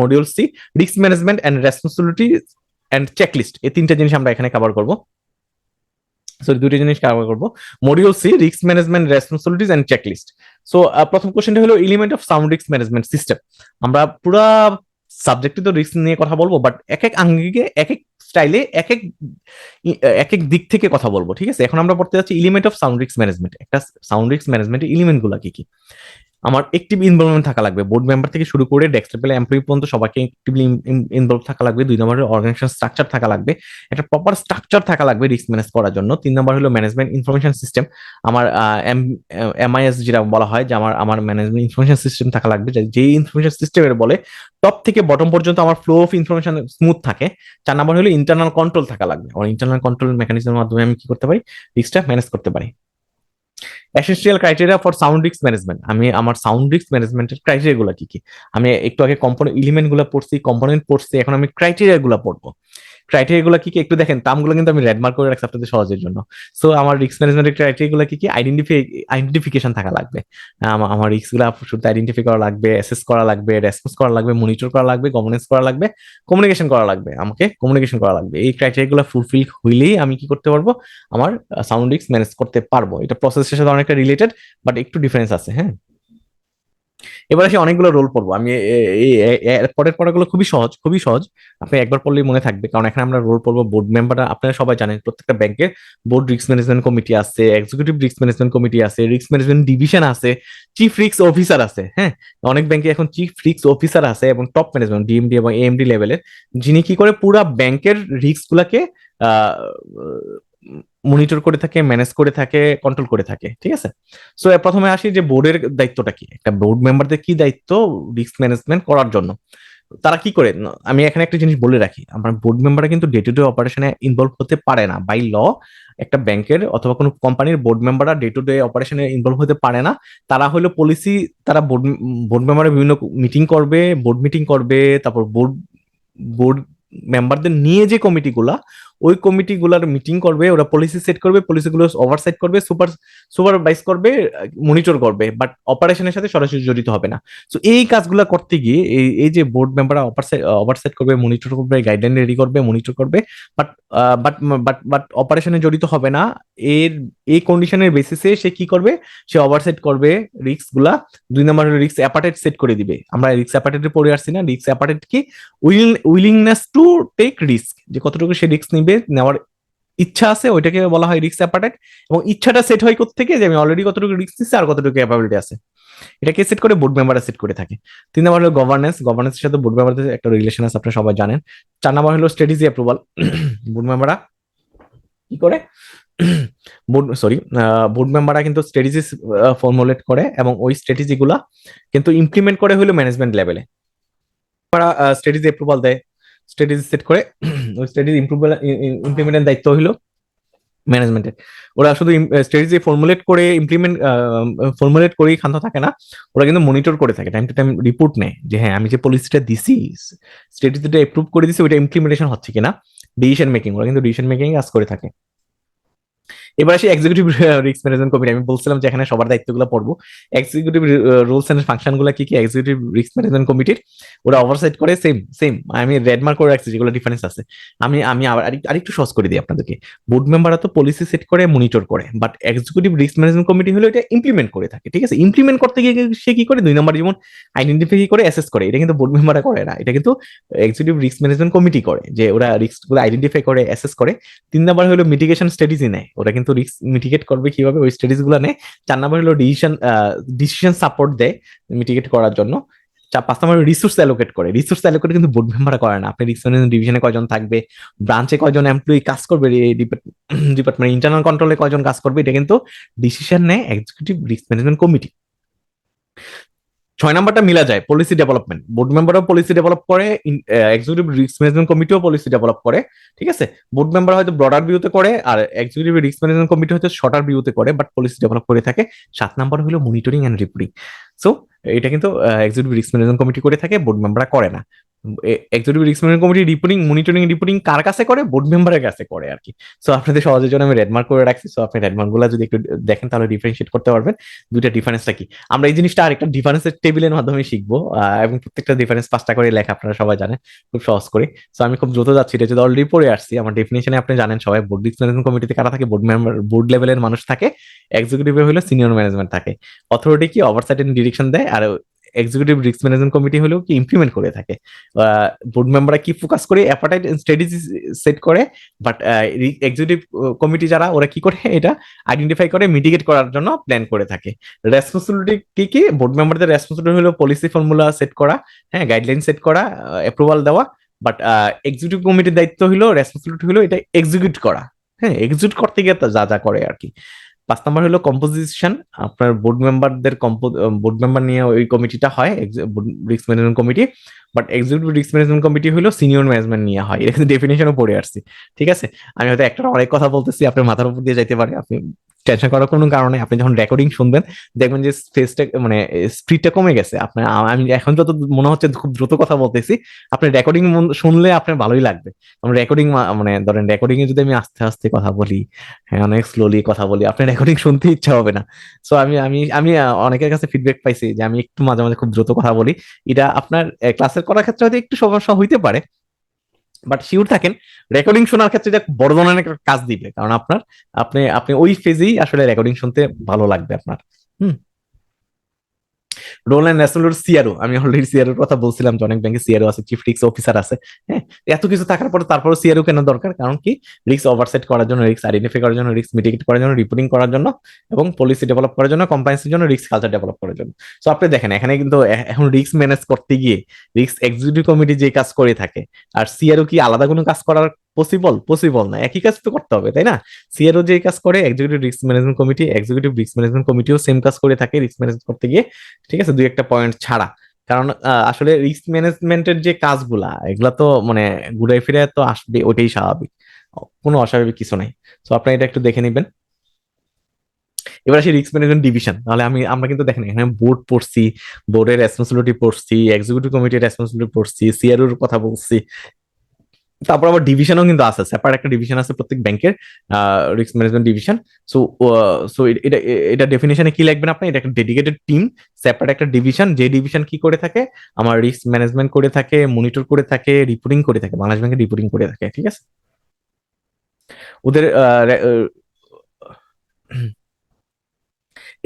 Module C risk management and responsibility and checklist এই তিনটা জিনিস আমরা এখানে কভার করব। সরি দুটো জিনিস কভার করব। Module C risk management responsibilities and checklist so প্রথম কোশ্চেনটা হলো element of sound risk management system আমরা পুরা সাবজেক্টে তো রিস্ক নিয়ে কথা বলব বাট এক এক আঙ্গিকে, এক এক স্টাইলে এক এক এক এক দিক থেকে কথা বলব, ঠিক আছে? এখন আমরা পড়তে যাচ্ছি element of sound risk management একটা সাউন্ড রিস্ক ম্যানেজমেন্টের এলিমেন্টগুলা কি কি? আমার একটিভ ইনভলভমেন্ট থাকা লাগবে। বোর্ড মেম্বার থেকে শুরু করে ডেস্ক এমপ্লয়ি পর্যন্ত সবাইকে একটিভলি ইনভলভ থাকা লাগবে। দুই নম্বরের অর্গানাইজেশন স্ট্রাকচার থাকা লাগবে। একটা প্রপার স্ট্রাকচার থাকা লাগবে রিস্ক ম্যানেজ করার জন্য। তিন নম্বর হলো ম্যানেজমেন্ট ইনফরমেশন সিস্টেম আমার এমআইএস যেটা বলা হয় যে আমার আমার ম্যানেজমেন্ট ইনফরমেশন সিস্টেম থাকা লাগবে। যে ইনফরমেশন সিস্টেমের বলে টপ থেকে বটম পর্যন্ত আমার ফ্লো অফ ইনফরমেশন স্মুথ থাকে। চার নম্বর হলো ইন্টারনাল কন্ট্রোল থাকা লাগবে। আমার ইন্টারনাল কন্ট্রোল মেকানিজমের মাধ্যমে আমি কি করতে পারি? রিস্কটা ম্যানেজ করতে পারি। এসেন্সিয়াল ক্রাইটেরিয়া ফর সাউন্ড রিক্স ম্যানেজমেন্ট আমি আমার সাউন্ড রিক্স ম্যানেজমেন্টের ক্রাইটেরিয়াগুলো কি কি? আমি একটু আগে কম্পোনেন্ট ইলিমেন্টগুলো পড়ছি কম্পোনেন্ট পড়ছি, এখন আমি ক্রাইটেরিয়াগুলো পড়ব। ক্রাইটেরিয়া গুলো কি কি? একটু দেখেন টার্মগুলো কিন্তু আমি রেড করে রাখছি আপনাদের সহজের জন্য। সো আমার রিস্ক ম্যানেজমেন্টের ক্রাইটেরিয়া গুলো কি কি? আইডেন্টিফাই আইডেন্টিফিকেশন থাকা লাগবে। আমার রিস্কগুলো শুধু আইডেন্টিফাই করা লাগবে অ্যাসেস করা লাগবে রেসপন্স করা লাগবে মনিটর করা লাগবে গভর্নেন্স করা লাগবে কমিউনিকেশন করা লাগবে, আমাকে কমিউনিকেশন করা লাগবে। এই ক্রাইটেরিয়া গুলো ফুলফিল হইলেই আমি কি করতে পারব? আমার সাউন্ড রিস্ক ম্যানেজ করতে পারব। এটা প্রসেসের সাথে অনেকটা রিলেটেড বাট একটু ডিফারেন্স আছে হ্যাঁ? এবার আসি অনেকগুলো রোল পড়ব। আমি পরের পড়াগুলো খুবই সহজ খুবই সহজ। আপনি একবার পড়লেই মনে থাকবে, কারণ এখানে আমরা রোল পড়ব বোর্ড মেম্বাররা আপনারা সবাই জানেন, প্রত্যেকটা ব্যাংকে বোর্ড রিস্ক ম্যানেজমেন্ট কমিটি আছে এক্সিকিউটিভ রিস্ক ম্যানেজমেন্ট কমিটি আছে রিস্ক ম্যানেজমেন্ট ডিভিশন আছে চিফ রিস্ক অফিসার আছে হ্যাঁ? অনেক ব্যাংকে এখন চিফ রিস্ক অফিসার আছে এবং টপ ম্যানেজমেন্ট ডিএমডি এবং এএমডি লেভেলের যিনি কি করে পুরা ব্যাংকের রিস্ক গুলাকে মনিটর করে থাকে ম্যানেজ করে থাকে কন্ট্রোল করে থাকে, ঠিক আছে? সো প্রথমে আসি যে বোর্ডের দায়িত্বটা কি? একটা বোর্ড মেম্বারদের কি দায়িত্ব রিস্ক ম্যানেজমেন্ট করার জন্য? তারা কি করে? আমি এখানে একটা জিনিস বলে রাখি, আমার বোর্ড মেম্বাররা কিন্তু ডে টু ডে অপারেশনে ইনভলভ হতে পারে না। বাই ল একটা ব্যাংকের অথবা কোনো কোম্পানির বোর্ড মেম্বাররা ডে টু ডে অপারেশনে ইনভলভ হতে পারে না। তারা হলো পলিসি তারা বোর্ড বোর্ড মেম্বারের বিভিন্ন মিটিং করবে বোর্ড মিটিং করবে, তারপর বোর্ড বোর্ড মেম্বারদের নিয়ে যে কমিটিগুলা ওই কমিটিগুলার মিটিং করবে, ওরা পলিসি সেট করবে পলিসিগুলো ওভারসাইট করবে সুপার সুপারভাইজ করবে মনিটর করবে বাট অপারেশনের সাথে সরাসরি জড়িত হবে না। তো এই কাজগুলো করতে গিয়ে, এই এই যে বোর্ড মেম্বাররা ওভারসাইট করবে মনিটর করবে গাইডলাইন রেডি করবে মনিটর করবে বাট বাট বাট বাট অপারেশনে জড়িত হবে না, এর, এই কন্ডিশনের বেসিসে সে কি করবে? সে ওভারসাইট করবে রিক্সগুলা দুই নম্বর রিক্স অ্যাপার্টেট সেট করে দিবে। আমরা রিক্স অ্যাপার্টেটে পড়ে আসছি না রিক্স অ্যাপার্টেট কি উইলিংনেস টু টেক রিস্ক যে কতটুকু সে রিস্ক নিবে, নেওয়ার ইচ্ছা আছে, ওইটাকে বলা হয় রিস্ক অ্যাপার্টেট এবং ইচ্ছাটা সেট হয় থেকে যে আমি অলরেডি কতটুকু রিস্ক নিচ্ছি আর কতটুকু ক্যাপাবিলিটি আছে। এটাকে সেট করে বোর্ড মেম্বাররা সেট করে থাকে। তিন নম্বর হলো গভর্নেন্স গভর্নেন্সের সাথে বোর্ড মেম্বারদের একটা রিলেশন আছে, আপনারা সবাই জানেন। চার নম্বর হলো স্ট্র্যাটেজি অ্যাপ্রুভাল বোর্ড মেম্বাররা কি করে? বোর্ড সরি বোর্ড মেম্বাররা কিন্তু স্ট্র্যাটেজি ফর্মুলেট করে এবং ওই স্ট্র্যাটেজি গুলা কিন্তু ইমপ্লিমেন্ট করে হলো ম্যানেজমেন্ট লেভেলে স্ট্র্যাটেজি অ্যাপ্রুভাল দেয়। স্ট্র্যাটেজি সেট করে, ওই স্ট্র্যাটেজি ইমপ্লিমেন্টের দায়িত্ব হলো ম্যানেজমেন্টের ওরা শুধু স্ট্র্যাটেজি ফর্মুলেট করে ইমপ্লিমেন্ট ফর্মুলেট করেই ক্ষান্ত থাকে না, ওরা কিন্তু মনিটর করে থাকে টাইম টু টাইম রিপোর্ট নেয় যে হ্যাঁ আমি যে পলিসিটা দিছি স্ট্র্যাটেজিটা অ্যাপ্রুভ করে দিছি, ওইটা ইমপ্লিমেন্টেশন হচ্ছে কিনা ডিসিশন মেকিং ওরা কিন্তু ডিসিশন মেকিং কাজ করে থাকে। এবার আসি এক্সিকিউটিভ রিস্ক ম্যানেজমেন্ট কমিটি আমি বলছিলাম যে এখানে সবার দায়িত্বগুলো পড়ব। এক্সিকিউটিভ রুলস এন্ড ফাংশনগুলো কি কি? এক্সিকিউটিভ রিস্ক ম্যানেজমেন্ট কমিটির ওরা ওভারসাইট করে সেম সেম আমি রেড মার্ক করে রাখছি, যেগুলো ডিফারেন্স আছে। আমি আমি আরেকটু সহজ করে দিই আপনাদেরকে। বোর্ড মেম্বাররা তো পলিসি সেট করে মনিটর করে but executive risk management committee হলো এটা ইমপ্লিমেন্ট করে থাকে, ঠিক আছে? ইমপ্লিমেন্ট করতে গিয়ে সে কি করে? দুই নম্বর যেমন আইডেন্টিফাই করে? অ্যাসেস করে। এটা কিন্তু বোর্ড মেম্বাররা করে না, এটা কিন্তু এক্সিকিউটিভ রিস্ক ম্যানেজমেন্ট কমিটি করে, যে ওরা রিস্কগুলো আইডেন্টিফাই করে অ্যাসেস করে। তিন নম্বর হলো মিটিগেশন স্ট্র্যাটেজি নেয়। ওরা কিন্তু রিস্ক মিটিগেট করবে কীভাবে, ওই স্টাডিজগুলো নেয় চার নাম্বার হলো ডিসিশন ডিসিশন সাপোর্ট দেয় মিটিগেট করার জন্য। চার পাঁচ নাম্বার রিসোর্স অ্যালোকেট করে। রিসোর্স অ্যালোকেট কিন্তু বোর্ড মেম্বাররা করে না। আপনি রিস্ক ম্যানেজমেন্ট ডিভিশনে কয়জন থাকবে ব্রাঞ্চে কয়জন এমপ্লয়ি কাজ করবে ডিপার্টমেন্ট ইন্টারনাল কন্ট্রোলে কয়জন কাজ করবে, এটা কিন্তু ডিসিশন নেয় এক্সিকিউটিভ রিস্ক ম্যানেজমেন্ট কমিটি ছয় নাম্বারটা মিলা যায় পলিসি ডেভেলপমেন্ট বোর্ড মেম্বারও পলিসি ডেভেলপ করে এক্সিকিউটিভ রিস্ক ম্যানেজমেন্ট কমিটিও পলিসি ডেভেলপ করে, ঠিক আছে? বোর্ড মেম্বার হয়তো ব্রডার ভিউতে করে, আর এক্সিকিউটিভ রিস্ক ম্যানেজমেন্ট কমিটি হয়তো শর্টার ভিউতে করে বাট পলিসি ডেভেলপ করে থাকে। সাত নাম্বার হলো মনিটরিং অ্যান্ড রিপোর্টিং সো এটা কিন্তু এক্সিকিউটিভ রিস্ক ম্যানেজমেন্ট কমিটি করে থাকে বোর্ড মেম্বাররা করে না। Executive risk management committee reporting monitoring reporting কার কাছে করে? বোর্ড মেম্বারের কাছে করে আর কি সো আপনাদের সহজের জন্য আমি রেডমার্ক করে রাখছি। সো আপনি রেডমার্কগুলো যদি একটু দেখেন, তাহলে ডিফারেন্সিয়েট করতে পারবেন। দুইটা ডিফারেন্সটা কি? আমরা এই জিনিসটা আরেকটা ডিফারেন্সের টেবিলের মাধ্যমে শিখব এবং প্রত্যেকটা ডিফারেন্স পাঁচটা করে লেখা আপনারা সবাই জানেন, খুব সহজ করে। সো আমি খুব দ্রুত যাচ্ছি। এটা যদি অলরেডি পড়ে আসছি, আমার ডেফিনেশনে আপনি জানেন সবাই বোর্ড রিস্ক ম্যানেজমেন্ট কমিটিতে কারা থাকে? বোর্ড মেম্বার বোর্ড লেভেলের মানুষ থাকে। এক্সিকিউটিভে হলো সিনিয়র ম্যানেজমেন্ট থাকে। অথরিটি কি? ওভারসাইট এন্ড ডিরেকশন দেয়। আর এক্সিকিউটিভ রিস্ক ম্যানেজমেন্ট কমিটি হলেও কি ইমপ্লিমেন্ট করে থাকে। বোর্ড মেম্বাররা কি ফোকাস করে অ্যাপাটাইট স্ট্র্যাটেজি সেট করে বাট এক্সিকিউটিভ কমিটি যারা, ওরা কি করে এটা আইডেন্টিফাই করে মিটিগেট করার জন্য প্ল্যান করে থাকে। রেসপন্সিবিলিটি কি কি? বোর্ড মেম্বারদের রেসপন্সিবিলিটি হলো পলিসি ফর্মুলা সেট করা হ্যাঁ গাইডলাইন সেট করা অ্যাপ্রুভাল দেওয়া বাট এক্সিকিউটিভ কমিটির দায়িত্ব হলো রেসপন্সিবিলিটি হলো এটা এক্সিকিউট করা। হ্যাঁ এক্সিকিউট করতে গিয়ে যা যা করে আর কি। পাঁচ নাম্বার হলো কম্পোজিশন আপনার বোর্ড মেম্বারদের বোর্ড মেম্বার নিয়ে ওই কমিটিটা হয় risk management committee but executive risk management committee হলো সিনিয়র ম্যানেজমেন্ট নিয়ে হয়। এটা কিন্তু ডেফিনেশনও পড়ে আসছি। ঠিক আছে? আমি হয়তো একটা অনেক কথা বলতেছি, আপনার মাথার উপর দিয়ে যাইতে পারে। আপনি টেনশন করার কোনো কারণে আপনি যখন রেকর্ডিং শুনবেন, দেখবেন যে স্পেসটা মানে স্পিডটা কমে গেছে। আপনার, আমি এখন যত মনে হচ্ছে খুব দ্রুত কথা বলতেছি আপনি রেকর্ডিং শুনলে আপনার ভালোই লাগবে। রেকর্ডিং মানে ধরেন রেকর্ডিং এ যদি আমি আস্তে আস্তে কথা বলি হ্যাঁ অনেক স্লোলি কথা বলি, আপনার রেকর্ডিং শুনতে ইচ্ছা হবে না। সো আমি আমি আমি অনেকের কাছে ফিডব্যাক পাইছি যে আমি একটু মাঝে মাঝে খুব দ্রুত কথা বলি। এটা আপনার ক্লাসের করার ক্ষেত্রে হয়তো একটু সমস্যা হইতে পারে। বাট শিওর থাকেন রেকর্ডিং শোনার ক্ষেত্রে এটা বড় ধরনের কাজ দিবে। কারণ আপনার, আপনি আপনি ওই ফেজেই আসলে রেকর্ডিং শুনতে ভালো লাগবে আপনার। হুম। রোল অ্যান্ড রেসপন্সিবিলিটি সিআরও আমি অলরেডি সিআরওর কথা বলছিলাম যে অনেক ব্যাংকে সিআরও আছে চিফ রিক্স অফিসার আছে হ্যাঁ? এত কিছু থাকার পরে তারপরে সিআরও কেন দরকার? কারণ কি? রিক্স ওভারসেট করার জন্য রিক্স আইডেন্টিফাই করার জন্য রিক্স মিটিগেট করার জন্য রিপোর্টিং করার জন্য এবং পলিসি ডেভেলপ করার জন্য কম্পাইন্সের জন্য রিক্স কালচার ডেভেলপ করার জন্য। সো আপনি দেখেন, এখানে কিন্তু এখন রিক্স ম্যানেজ করতে গিয়ে রিক্স এক্সিকিউটিভ কমিটি যে কাজ করে থাকে, আর সিআরও কি আলাদা কোনো কাজ করার পসিবল পসিবল না। একই কাজ তো করতে হবে, তাই না? সিআরও যে কাজ করে executive risk management committee executive risk management কমিটিও same কাজ করে থাকে রিস্ক ম্যানেজমেন্ট করতে গিয়ে। ঠিক আছে? দুই একটা পয়েন্ট ছাড়া। কারণ আসলে রিস্ক ম্যানেজমেন্টের যে কাজগুলা, এগুলা তো মানে ঘুরে ফিরে তো আসবে ওটাই স্বাভাবিক। কোনো অস্বাভাবিক কিছু নাই। তো আপনারা এটা একটু দেখে নেবেন। এবার আসি রিস্ক ম্যানেজমেন্ট ডিভিশন তাহলে আমি, আমরা কিন্তু দেখেন, এখানে বোর্ড পড়ছি বোর্ডের রেসপন্সিবিলিটি পড়ছি এক্সিকিউটিভ কমিটির রেসপন্সিবিলিটি পড়ছি সিআরওর কথা বলছি তারপর আবার ডিভিশনও কিন্তু আছে সেপারেট একটা ডিভিশন আছে প্রত্যেক ব্যাংকের risk management division so so এটা এটা ডেফিনেশনে কি লিখবেন আপনি? এটা একটা ডেডিকেটেড টিম সেপারেট একটা ডিভিশন যে ডিভিশন কি করে থাকে? আমার রিস্ক ম্যানেজমেন্ট করে থাকে মনিটর করে থাকে রিপোর্টিং করে থাকে বাংলাদেশ ব্যাংকে রিপোর্টিং করে থাকে, ঠিক আছে? ওদের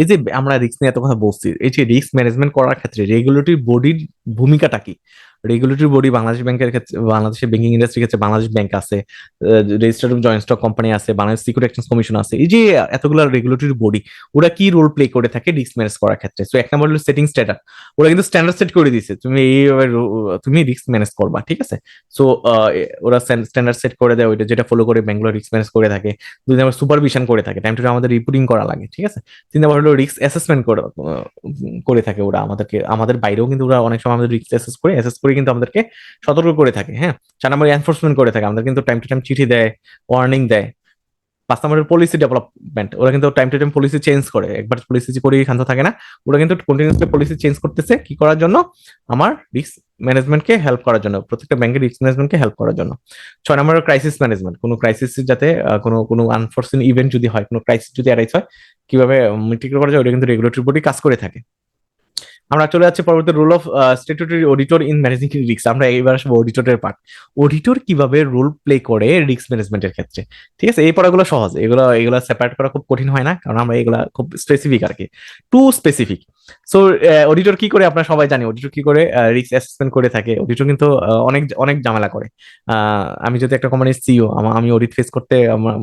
এই যে আমরা রিস্ক নিয়ে এত কথা বলছি, এই যে রিস্ক ম্যানেজমেন্ট করার ক্ষেত্রে রেগুলেটরি বডির ভূমিকাটা কি? রেগুলেটরি বডি বাংলাদেশ ব্যাংকের ক্ষেত্রে বাংলাদেশের ব্যাংকিং ইন্ডাস্ট্রির ক্ষেত্রে বাংলাদেশ ব্যাংক আছে রেজিস্টার্ড জয়েন্ট স্টক কোম্পানি আছে বাংলাদেশ সিকিউরিটি এক্সচেঞ্জ কমিশন আছে, এই যে এতগুলো রেগুলেটরি বডি ওরা কি রোল প্লে করে থাকে রিস্ক ম্যানেজ করার ক্ষেত্রে? সো এক নম্বর হলো সেটিং স্ট্যান্ডার্ড ওরা কিন্তু স্ট্যান্ডার্ড সেট করে দিছে তুমি এইভাবে তুমি রিস্ক ম্যানেজ করবা, ঠিক আছে? সো ওরা স্ট্যান্ডার্ড সেট করে দেয়, ওইটা যেটা ফলো করে ব্যাংকগুলো রিস্ক ম্যানেজ করে থাকে, দুই নম্বর সুপারভিশন করে থাকে টাইম টু টাইম আমাদের রিপোর্টিং করা লাগে, ঠিক আছে? তিন নম্বর হলো রিস্ক অ্যাসেসমেন্ট করে করে থাকে ওরা আমাদেরকে, আমাদের বাইরেও কিন্তু ওরা অনেক সময় আমাদের রিস্ক অ্যাসেস করে অ্যাসেস করে কিন্তু আমাদেরকে সতর্ক করে থাকে হ্যাঁ? চার নম্বর এনফোর্সমেন্ট করে থাকে, আমাদের কিন্তু টাইম টু টাইম চিঠি দেয় ওয়ার্নিং দেয়। পাঁচ নম্বরের পলিসি ডেভেলপমেন্ট ওরা কিন্তু time to time policy change করে। একবার পলিসি করে শান্ত থাকে না, ওরা কিন্তু কন্টিনিউসলি পলিসি চেঞ্জ করতেছে কি করার জন্য? আমার রিস্ক ম্যানেজমেন্টকে হেল্প করার জন্য, প্রত্যেকটা ব্যাংকের রিস্ক ম্যানেজমেন্টকে হেল্প করার জন্য। ছয় নম্বর ক্রাইসিস ম্যানেজমেন্ট কোনো ক্রাইসিস যাতে কোনো কোনো আনফোর্সিন ইভেন্ট যদি হয়, কোনো ক্রাইসিস যদি অ্যারাইজ হয়, কীভাবে মিটিং করা যায়, ওটা কিন্তু রেগুলেটরি বডি কাজ করে থাকে। আমরা চলে যাচ্ছি পরবর্তী role of statutory auditor in managing risk আমরা এইবার আসব অডিটরের পার্ট অডিটর কীভাবে রোল প্লে করে রিস্ক ম্যানেজমেন্টের ক্ষেত্রে? ঠিক আছে এই পড়াগুলো সহজ। এগুলো এগুলো সেপারেট করা খুব কঠিন হয় না কারণ আমরা এগুলা খুব স্পেসিফিক আর কি। টু স্পেসিফিক সো অডিটর কি করে আপনারা সবাই জানি। অডিটর কি করে রিস্ক অ্যাসেসমেন্ট করে থাকে। অডিটর কিন্তু আহ, অনেক অনেক ঝামেলা করে। আহ, আমি যদি একটা কোম্পানির সিইও আমি অডিট ফেস করতে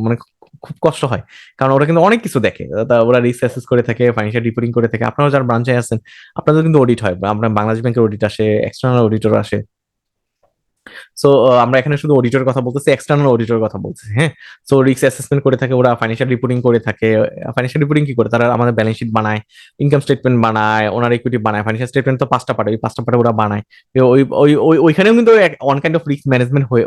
মানে খুব কষ্ট হয়। কারণ ওরা কিন্তু অনেক কিছু দেখে। ওরা রিস্ক অ্যাসেস করে থাকে ফাইন্যান্সিয়াল রিপোর্টিং করে থাকে। আপনারা যারা ব্রাঞ্চে আছেন, আপনাদের কিন্তু অডিট হয়। আপনার বাংলাদেশ ব্যাংকের অডিট আসে এক্সটার্নাল অডিটর আসে। সো আমরা এখানে শুধু অডিটর কথা বলতেছি এক্সটার্নাল অডিটর কথা বলতেছি হ্যাঁ? সো রিস্ক অ্যাসেসমেন্ট করে থাকে ওরা ফাইন্যান্সিয়াল রিপোর্টিং করে থাকে। ফাইন্যান্সিয়াল রিপোর্টিং কি করে? তারা আমাদের ব্যালেন্স শিট বানায় ইনকাম স্টেটমেন্ট বানায় ওনার ইকুইটি বানায়। ফাইন্যান্সিয়াল স্টেটমেন্ট তো পাঁচটা পার্ট, ওই পাঁচটা পার্টে ওরা বানায়। ওই ওই, ওই- ওইখানেও কিন্তু one kind of risk management হয়ে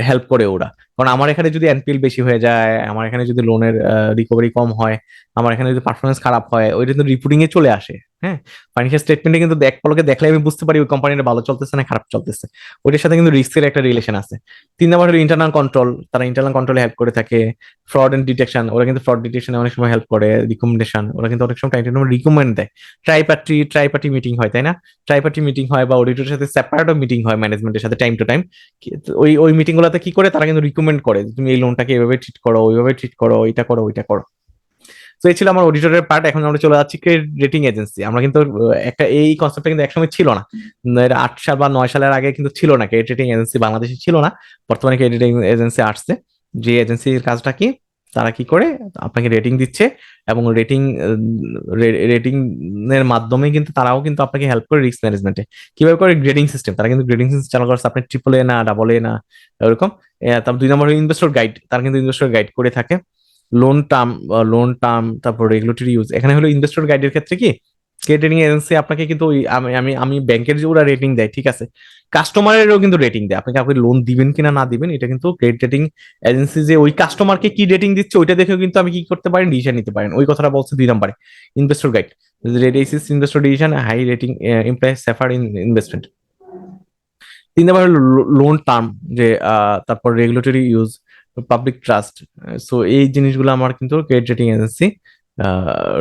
হেল্প করে ওরা। কারণ আমার এখানে যদি এনপিএল বেশি হয়ে যায়, আমার এখানে যদি লোনের রিকভারি কম হয়, আমার এখানে যদি পারফরমেন্স খারাপ হয়, ওইটা কিন্তু রিপোর্টিং এ চলে আসে হ্যাঁ? ফাইন্যান্সিয়াল স্টেটমেন্টে কিন্তু এক পলকে দেখলে আমি বুঝতে পারি ওই কোম্পানিটা ভালো চলতেছে না খারাপ চলতেছে। ওইটার সাথে কিন্তু রিস্কের একটা রিলেশন আছে। তিন নম্বর হলো ইন্টারনাল কন্ট্রোল তারা ইন্টারনাল কন্ট্রোলে হেল্প করে থাকে। ফ্রড এন্ড ডিটেকশন ওরা কিন্তু ফ্রড ডিটেকশনে অনেক সময় হেল্প করে রিকমেন্ডেশন ওরা কিন্তু অনেক সময় টাইম রিকমেন্ড দেয় tri party tri party meeting হয়, তাই না? ট্রাই পার্টি মিটিং হয় বা অডিটরের সাথে সেপারেটও মিটিং হয় ম্যানেজমেন্টের সাথে টাইম টু টাইম ওই ওই মিটিং গুলোতে কি করে তারা কিন্তু রিকমেন্ড করে তুমি এই লোনটাকে এভাবে ট্রিট করো, ওইভাবে ট্রিট করো, ওইটা করো ওইটা করো। তো এই ছিল আমার অডিটরের পার্ট এখন আমরা চলে যাচ্ছি ক্রেডিট রেটিং এজেন্সি আমরা কিন্তু একটা এই কনসেপ্টটা কিন্তু একসময় ছিল না। এটা আট সাল বা নয় সালের আগে কিন্তু ছিল না। ক্রেডিট রেটিং এজেন্সি বাংলাদেশে ছিল না। বর্তমানে ক্রেডিট এজেন্সি আসছে। যে এজেন্সির কাজটা কি? তারা কি করে? আপনাকে রেটিং দিচ্ছে এবং রেটিং রেটিং এর মাধ্যমে কিন্তু তারাও কিন্তু আপনাকে হেল্প করে রিস্ক ম্যানেজমেন্টে কীভাবে করে? গ্রেডিং সিস্টেম তারা কিন্তু গ্রেডিং সিস্টেম চালু করছে আপনি ট্রিপল এ না ডাবল এ না, এরকম। তারপর দুই নম্বর ইনভেস্টর গাইড তারা কিন্তু ইনভেস্টর গাইড করে থাকে। লোন টার্ম লোন টার্ম তারপর রেগুলেটরি ইউজ এখানে হলো ইনভেস্টর গাইডের ক্ষেত্রে কি? ক্রেডিট এজেন্সি আপনাকে কিন্তু ওই আমি আমি আমি ব্যাংকের যে ওরা রেটিং দেয়, ঠিক আছে? কাস্টমারেরও কিন্তু রেটিং দেয়। আপনাকে আপনি লোন দিবেন কিনা না দিবেন, এটা কিন্তু ক্রেডিট রেটিং এজেন্সি যে ওই কাস্টমারকে কি রেটিং দিচ্ছে, ওইটা দেখেও কিন্তু আমি কি করতে পারেন ডিসিশন নিতে পারেন। ওই কথাটা বলছে দুই নম্বরে investor guide reduces investor decision high rating imply safer in investment তিন নম্বর লোন টার্ম যে তারপর regulatory use public trust so এই জিনিসগুলো আমার কিন্তু ক্রেডিট রেটিং এজেন্সি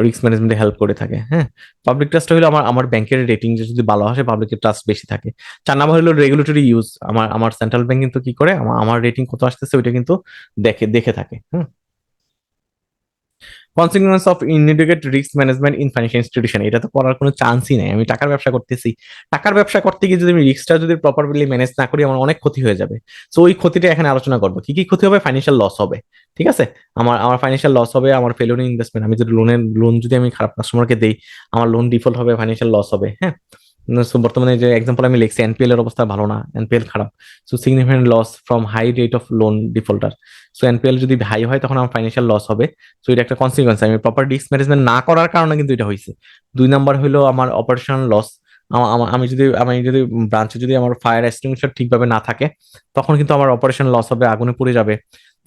রিস্ক ম্যানেজমেন্টে হেল্প করে থাকে হ্যাঁ? পাবলিক ট্রাস্ট হলো আমার আমার ব্যাংকের রেটিং যদি ভালো আসে পাবলিকের ট্রাস্ট বেশি থাকে। চার নাম্বার হলো রেগুলেটরি ইউজ আমার আমার সেন্ট্রাল ব্যাংক কিন্তু কি করে আমার রেটিং কত আসতেছে, ওইটা কিন্তু দেখে দেখে থাকে, হুম? Consequence of indicate risk management in financial institution এটা তো করার কোনো চান্সই নাই। আমি টাকার ব্যবসা করতেছি। টাকার ব্যবসা করতে গিয়ে যদি আমি রিস্কটা যদি প্রপারলি ম্যানেজ না করি, আমার অনেক ক্ষতি হয়ে যাবে। সো ওই ক্ষতিটা এখানে আলোচনা করব। কি কি ক্ষতি হবে? ফাইন্যান্সিয়াল লস হবে। ঠিক আছে? আমার আমার ফাইন্যান্সিয়াল লস হবে, আমার ফেলোনি ইনভেস্টমেন্ট আমি যদি লোনের লোন যদি আমি খারাপ কাস্টমারকে দেই, আমার লোন ডিফল্ট হবে ফাইন্যান্সিয়াল লস হবে। হ্যাঁ? সো বর্তমানে যে এক্সাম্পল আমি লিখছি এনপিএল এর অবস্থা ভালো না এনপিএল খারাপ। So significant loss from high rate of loan defaulter so NPL যদি হাই হয়, তখন আমার ফাইন্যান্সিয়াল লস হবে। সো এটা একটা কনসিকুয়েন্স আমি প্রপার রিস্ক ম্যানেজমেন্ট না করার কারণে কিন্তু এটা হয়েছে। দুই নাম্বার হলো আমার অপারেশনাল লস আমি যদি আমি যদি ব্রাঞ্চে যদি আমার ফায়ার এক্সটিংগুইশার ঠিকভাবে না থাকে, তখন কিন্তু আমার অপারেশন লস হবে, আগুনে পুড়ে যাবে।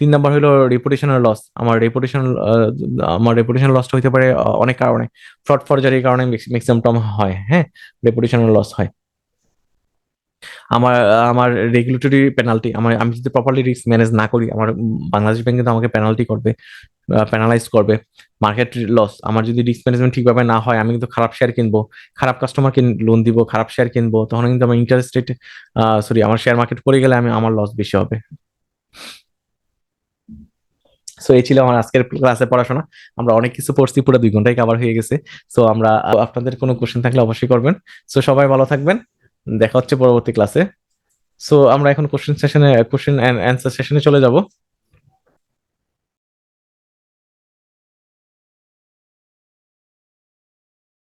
তিন নাম্বার হলো রেপুটেশনাল লস আমার রেপুটেশন আমার রেপুটেশন লসটা হতে পারে অনেক কারণে। ফ্রড ফরজারির কারণে ম্যাক্সিমাম টম হয় হ্যাঁ? রেপুটেশনাল লস হয়। আমার আমার রেগুলেটরি পেনাল্টি আমার, আমি যদি প্রপারলি রিস্ক ম্যানেজ না করি, আমার বাংলাদেশ ব্যাংক কিন্তু আমাকে পেনাল্টি করবে পেনালাইজ করবে। মার্কেট লস আমার যদি রিস্ক ম্যানেজমেন্ট ঠিকভাবে না হয়, আমি কিন্তু খারাপ শেয়ার কিনবো। খারাপ কাস্টমার কাস্টমারকে লোন দিব, খারাপ শেয়ার কিনবো, তখন কিন্তু আমার ইন্টারেস্ট রেট সরি আমার শেয়ার মার্কেট পড়ে গেলে আমি, আমার লস বেশি হবে। সো এই ছিল আমার আজকের ক্লাসে পড়াশোনা। আমরা অনেক কিছু পড়ছি, পুরো দুই ঘন্টায় কাবার হয়ে গেছে। সো আমরা আপনাদের কোনো কোশ্চেন থাকলে অবশ্যই করবেন। সো সবাই ভালো থাকবেন। দেখা হচ্ছে পরবর্তী ক্লাসে সো আমরা এখন কোশ্চেন সেশনে কোশ্চেন অ্যান্সার সেশনে চলে যাব।